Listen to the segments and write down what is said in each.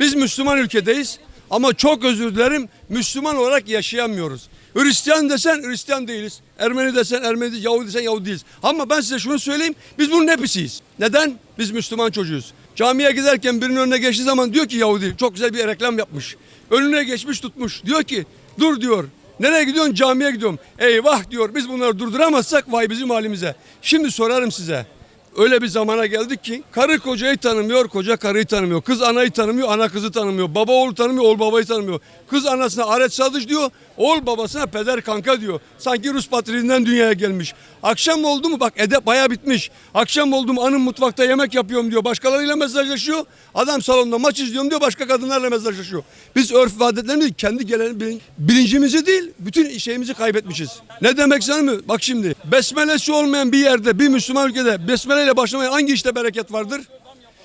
Biz Müslüman ülkedeyiz ama çok özür dilerim Müslüman olarak yaşayamıyoruz. Hristiyan desen Hristiyan değiliz. Ermeni desen Ermeni değiliz. Yahudi desen Yahudi değiliz. Ama ben size şunu söyleyeyim. Biz bunun hepsiyiz. Neden? Biz Müslüman çocuğuyuz. Camiye giderken birinin önüne geçtiği zaman diyor ki Yahudi çok güzel bir reklam yapmış. Önüne geçmiş tutmuş. Diyor ki dur diyor. Nereye gidiyorsun? Camiye gidiyorum. Eyvah diyor. Biz bunları durduramazsak vay bizim halimize. Şimdi sorarım size. Öyle bir zamana geldik ki karı kocayı tanımıyor, koca karıyı tanımıyor. Kız anayı tanımıyor, ana kızı tanımıyor. Baba oğlu tanımıyor, oğul babayı tanımıyor. Kız anasına aret sadıç diyor, oğul babasına peder kanka diyor. Sanki Rus patriğinden dünyaya gelmiş. Akşam oldu mu bak edep baya bitmiş. Akşam oldu mu anım mutfakta yemek yapıyorum diyor. Başkalarıyla mesajlaşıyor. Adam salonda maç izliyorum diyor, başka kadınlarla mesajlaşıyor. Biz örf ve adetlerimizi kendi gelen bilin- bilincimizi değil, bütün şeyimizi kaybetmişiz. Ne demek sana mı? Bak şimdi besmelesi olmayan bir yerde, bir Müslüman ülkede besmeleyle başlamaya hangi işte bereket vardır?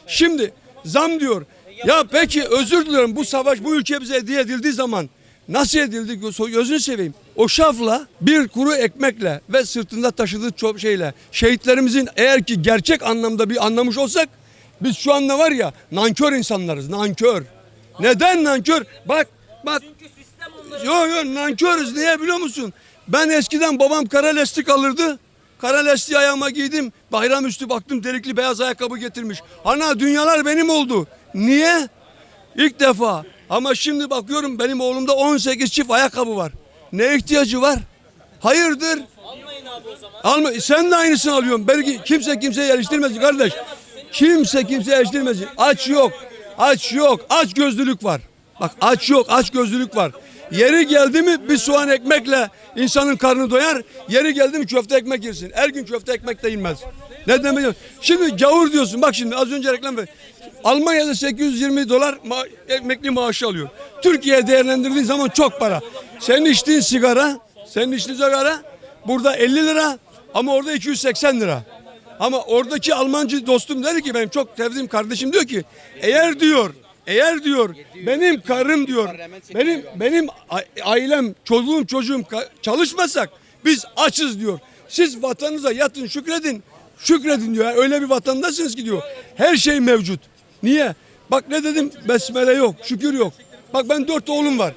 Şimdi zam diyor. Ya peki özür diliyorum bu savaş bu ülke bize hediye edildiği zaman nasıl edildi gözünü seveyim. O şafla bir kuru ekmekle ve sırtında taşıdığı çok şeyle şehitlerimizin eğer ki gerçek anlamda bir anlamış olsak biz şu anda var ya nankör insanlarız nankör. Neden nankör? Bak bak Çünkü sistem onları Yo yo nankörüz niye biliyor musun? Ben eskiden babam kara lastik alırdı. Kara lastiği ayağıma giydim. Bayram üstü baktım delikli beyaz ayakkabı getirmiş. Ana dünyalar benim oldu. Niye? İlk defa. Ama şimdi bakıyorum benim oğlumda 18 çift ayakkabı var. Ne ihtiyacı var? Hayırdır? almayın abi o zaman. Alma, sen de aynısını alıyorsun. Belki kimse kimseye yerleştirmez kardeş. Kimse kimseye yerleştirmez. Aç yok. Aç yok. Aç gözlülük var. Bak aç yok. Aç gözlülük var. Yeri geldi mi bir soğan ekmekle insanın karnı doyar. Yeri geldi mi köfte ekmek yersin. Her gün köfte ekmek de inmez. Ne demek? Şimdi gavur diyorsun. Bak şimdi az önce reklam ver. Almanya'da 820 dolar ma- emekli maaşı alıyor. Türkiye'ye değerlendirdiğin zaman çok para. Senin içtiğin sigara, senin içtiğin sigara burada 50 lira ama orada 280 lira. Ama oradaki Almancı dostum dedi ki benim çok sevdiğim kardeşim diyor ki eğer diyor eğer diyor benim karım diyor benim benim ailem çocuğum ka- çalışmasak biz açız diyor. Siz vatanınıza yatın şükredin. Şükredin diyor. Öyle bir vatandasınız ki diyor. Her şey mevcut. Niye? Bak ne dedim? Besmele yok, şükür yok. Bak ben dört oğlum var.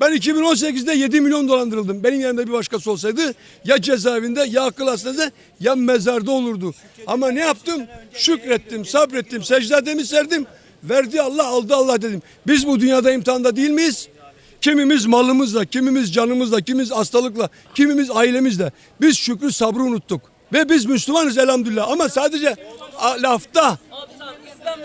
Ben 2018'de 7 milyon dolandırıldım. Benim yerimde bir başkası olsaydı ya cezaevinde ya akıl hastanesinde ya mezarda olurdu. Ama ne yaptım? Şükrettim, sabrettim, secdademi serdim. Verdi Allah, aldı Allah dedim. Biz bu dünyada imtihanda değil miyiz? Kimimiz malımızla, kimimiz canımızla, kimimiz hastalıkla, kimimiz ailemizle. Biz şükrü sabrı unuttuk. Ve biz Müslümanız elhamdülillah. Ama sadece a, lafta. Abi tamam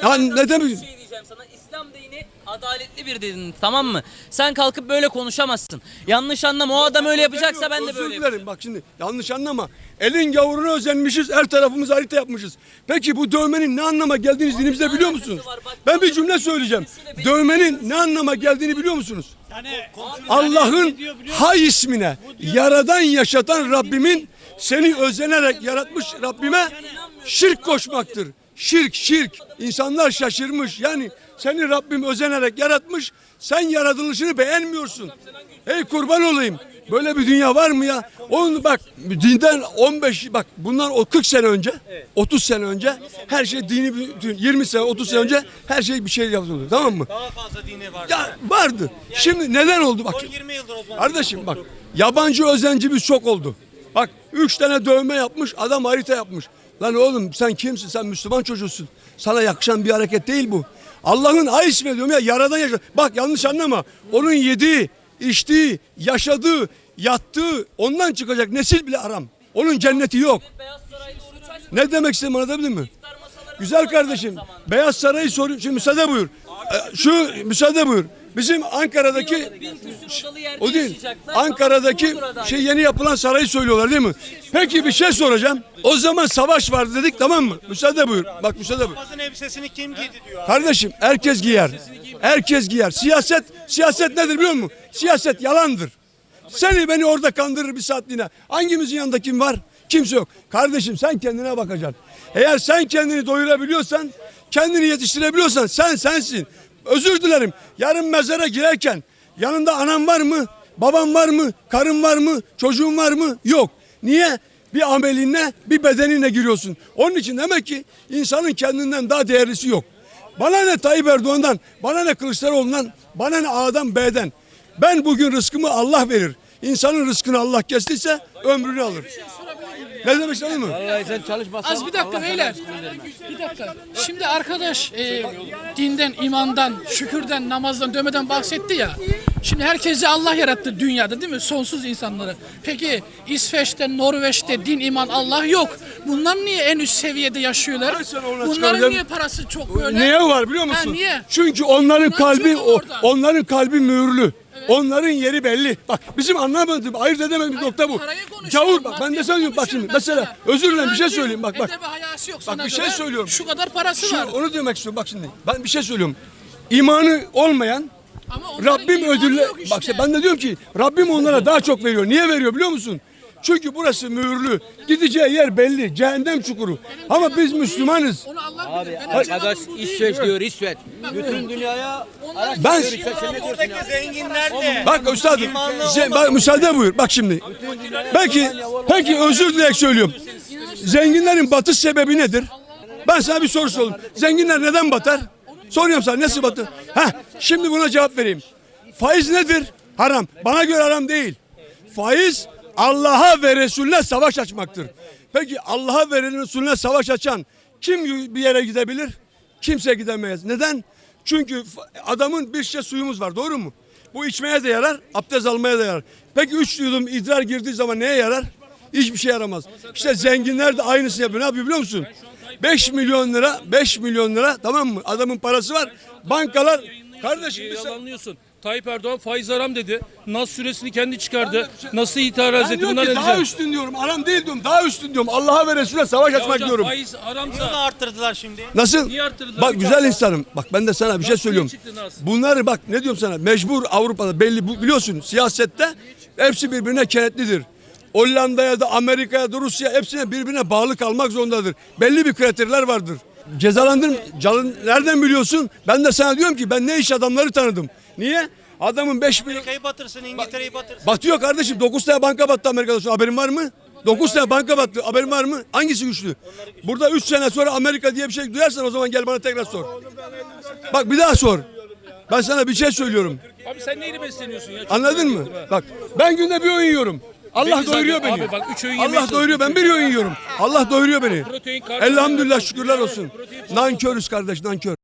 İslam Ya ne demek- Bir şey diyeceğim sana. İslam dini adaletli bir din tamam mı? Sen kalkıp böyle konuşamazsın. Yanlış anlama o adam öyle yapacaksa ben de Özür böyle dilerim. yapacağım. Bak şimdi yanlış anlama. Elin gavuruna özenmişiz, her tarafımız harita yapmışız. Peki bu dövmenin ne anlama geldiğini dinimizde ne biliyor alakası musunuz? var? Bak, Ben bir cümle söyleyeceğim. Birisiyle Dövmenin ne anlama geldiğini biliyor musunuz? Yani Allah'ın hay ismine, yaradan yaşatan Rabbimin seni özenerek yaratmış Rabbime şirk koşmaktır. Şirk, şirk. İnsanlar şaşırmış. Yani seni Rabbim özenerek yaratmış. Sen yaratılışını beğenmiyorsun. Hey kurban olayım. Böyle bir dünya var mı ya? Onu bak dinden 15 bak bundan o 40 sene önce 30 sene önce her şey dini bütün 20 sene 30 sene önce her şey bir şey yapıldı tamam mı? daha fazla dini var. Ya vardı. Şimdi neden oldu bak. Son 20 yıldır o zaman. Kardeşim bak yabancı özencimiz çok oldu. Bak üç tane dövme yapmış adam harita yapmış. Lan oğlum sen kimsin sen Müslüman çocuğusun. Sana yakışan bir hareket değil bu. Allah'ın ay ismi diyorum ya yaradan yaşa. Bak yanlış anlama. Onun yediği, içtiği, yaşadığı, yattığı ondan çıkacak nesil bile aram. Onun cenneti yok. Ne demek istedim iftar masaları Güzel kardeşim. Beyaz Saray'ı soruyor. Şimdi müsaade buyur. Ee, Şu müsaade buyur. Bizim Ankara'daki o değil. Ankara'daki şey yeni yapılan sarayı söylüyorlar değil mi? Peki bir şey soracağım. O zaman savaş vardı dedik tamam mı? Müsaade buyur. Bak müsaade buyur. Elbisesini kim giydi diyor. Kardeşim herkes giyer. Herkes giyer. Siyaset siyaset nedir biliyor musun? Siyaset yalandır. Seni beni orada kandırır bir saatliğine. Hangimizin yanında kim var? Kimse yok. Kardeşim sen kendine bakacaksın. Eğer sen kendini doyurabiliyorsan, kendini yetiştirebiliyorsan sen sensin. Özür dilerim. Yarın mezara girerken yanında anam var mı? Baban var mı? Karın var mı? Çocuğun var mı? Yok. Niye? Bir amelinle, bir bedeninle giriyorsun. Onun için demek ki insanın kendinden daha değerlisi yok. Bana ne Tayyip Erdoğan'dan, bana ne Kılıçdaroğlu'ndan, bana ne A'dan B'den. Ben bugün rızkımı Allah verir. İnsanın rızkını Allah kestiyse ömrünü alır. Ne demek istedin mi? Az bir dakika beyler. Bir dakika. Şimdi arkadaş e, dinden, imandan, şükürden, namazdan, dövmeden bahsetti ya. Şimdi herkesi Allah yarattı dünyada değil mi? Sonsuz insanları. Peki İsveç'te, Norveç'te din, iman, Allah yok. Bunlar niye en üst seviyede yaşıyorlar? Bunların niye parası çok böyle? Niye var biliyor musun? Ha, niye? Çünkü onların Bunlar kalbi o, onların kalbi mühürlü. Onların yeri belli. Bak bizim anlamadığım, ayırt edemediğimiz nokta bu. Parayı konuşuyorum, Gavur bak ben de maddi sana diyorum bak konuşuyorum şimdi mesela özür dilerim bir şey söyleyeyim bak bak. Edebi hayası yok Bak sana bir şey göre. söylüyorum. Şu kadar parası Şu, var. onu demek istiyorum bak şimdi. Ben bir şey söylüyorum. İmanı olmayan Ama onların Rabbim imanı ödülle yok bak işte. işte ben de diyorum ki Rabbim onlara daha çok veriyor. Niye veriyor biliyor musun? Çünkü burası mühürlü. Gideceği yer belli. Cehennem çukuru. Ama biz Müslümanız. Benim Arkadaş. İsveç diyor İsveç. Bütün dünyaya Ben Buradaki ya? zenginler de. Bak üstadım. Ze- bak müsaade buyur. Bak şimdi. Belki peki özür dileyerek söylüyorum. Zenginlerin batış sebebi nedir? Ben sana bir soru sorayım. Zenginler neden batar? Soruyorum sana nasıl batır? Heh, şimdi buna cevap vereyim. Faiz nedir? Haram. Bana göre haram değil. Faiz Allah'a ve Resulüne savaş açmaktır. Peki Allah'a ve Resulüne savaş açan kim bir yere gidebilir? Kimse gidemez. Neden? Çünkü adamın bir şişe suyumuz var doğru mu? Bu içmeye de yarar, abdest almaya da yarar. Peki üç yudum idrar girdiği zaman neye yarar? Hiçbir şey yaramaz. İşte zenginler de aynısını yapıyor. Ne yapıyor biliyor musun? 5 milyon lira, 5 milyon lira tamam mı? Adamın parası var. Bankalar kardeşim bir sen- Yalanlıyorsun. Tayyip Erdoğan faiz haram dedi. Nas suresini kendi çıkardı. Nasıl itiraz ben etti? diyorum Bunlar ki daha üstün diyorum. Haram değil diyorum. Daha üstün diyorum. Allah'a ve Resulüne savaş Ya açmak hocam, diyorum. Faiz Bunu haramsa arttırdılar şimdi. Nasıl? Niye arttırdılar? Bak güzel insanım. Bak ben de sana bir şey Nasıl söylüyorum. çıktı nasıl? Bunları bak ne diyorum sana mecbur Avrupa'da belli bu, biliyorsun siyasette hepsi birbirine kenetlidir. Hollanda'ya da Amerika'ya da Rusya hepsine birbirine bağlı kalmak zorundadır. Belli bir kriterler vardır. Cezalandırım canın nereden biliyorsun? Ben de sana diyorum ki ben ne iş adamları tanıdım. Niye? Adamın 5 milyon Amerika'yı batırsın, İngiltere'yi batırsın. Batıyor kardeşim. 9 tane banka battı Amerika'da. Sonra haberin var mı? 9 tane banka battı. Haberin var mı? Hangisi güçlü? Burada 3 sene sonra Amerika diye bir şey duyarsan o zaman gel bana tekrar sor. Bak bir daha sor. Ben sana bir şey söylüyorum. Abi sen neyle besleniyorsun ya? Anladın mı? Bak ben günde bir öğün yiyorum. Allah zaten. doyuruyor beni. Abi bak, üç öğün Allah doyuruyor. Ben bir öğün yiyorum. Allah doyuruyor beni. Protein, karbonhidrat. Elhamdülillah şükürler olsun. Nankörüz kardeş nankör.